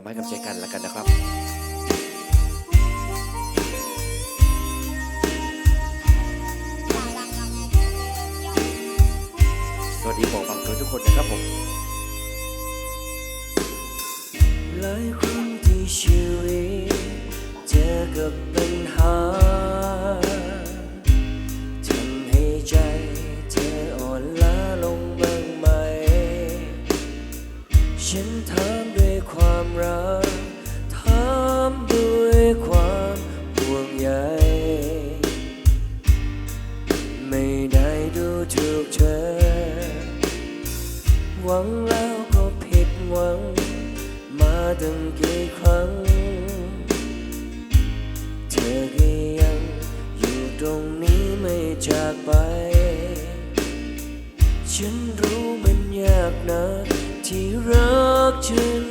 เราให้กำลังใจกันแล้วกันนะครับสวัสดีบอกบังเกิดทุกคนนะครับผมหลายครั้งที่ชีวิตเจอกับปัญหาทำให้ใจเธออ่อนล้าลงบ้างไหม ฉันถามด้วย ความรักถามด้วยความห่วงใยไม่ได้ดูถูกเธอ หวังแล้วก็ผิดหวัง มาตั้งกี่ครั้ง เธอก็ยังอยู่ตรงนี้ไม่จากไป ฉันรู้มันยากนะที่รักฉันนั้น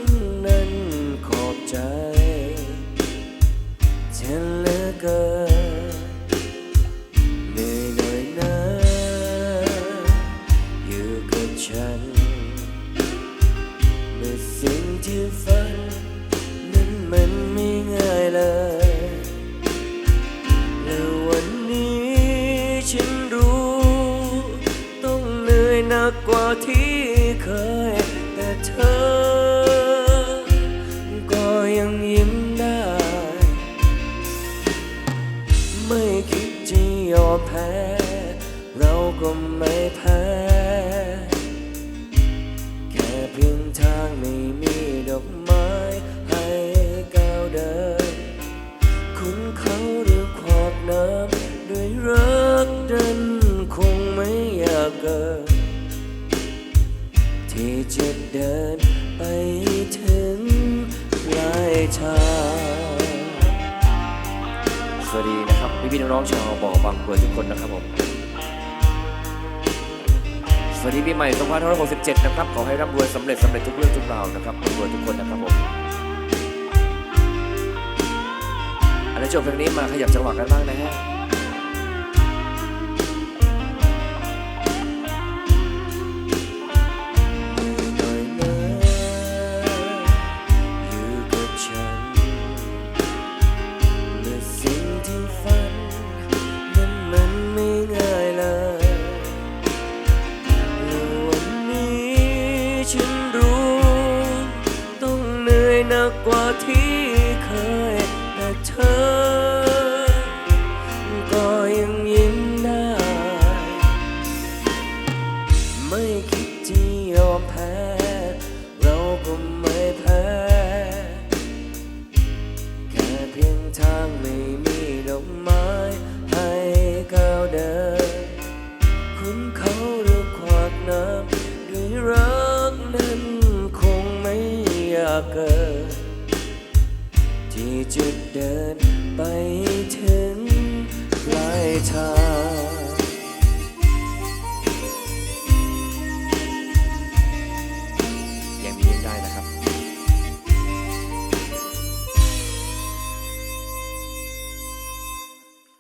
เธอ ก็ยังยิ้มได้ ไม่คิดจะยอมแพ้ เราก็ไม่แพ้ แค่เพียงทางไม่มีดอกไม้ให้ก้าวเดิน คุณเขาหรือขอบน้ำด้วยรักนั้นคงไม่อยากเกิน ที่จะเดินไปถึงปลายทางสวัสดีนะครับพี่พี่น้องๆชาวบ่อบางเกิดทุกคนนะครับผมสวัสดีปีใหม่2567 นะครับ ขอให้ร่ำรวยสำเร็จสำเร็จทุกเรื่องทุกราวนะครับรวยทุกคนนะครับผมอันนี้จบเพลงนี้มาขยับจังหวะกันบ้างนะฮะ กกว่าที่เคย แต่เธอ ก็ยังยิ้มได้ ไม่คิดที่ยอมแพ้ เราก็ไม่แพ้ แค่เพียงทางไม่มีดอกไม้ให้ก้าวเดิน คุณเขาหรือขวากน้ำด้วยรักนั้นคงไม่อ ยากเกิดที่จะเดินไปถึงปลายทาง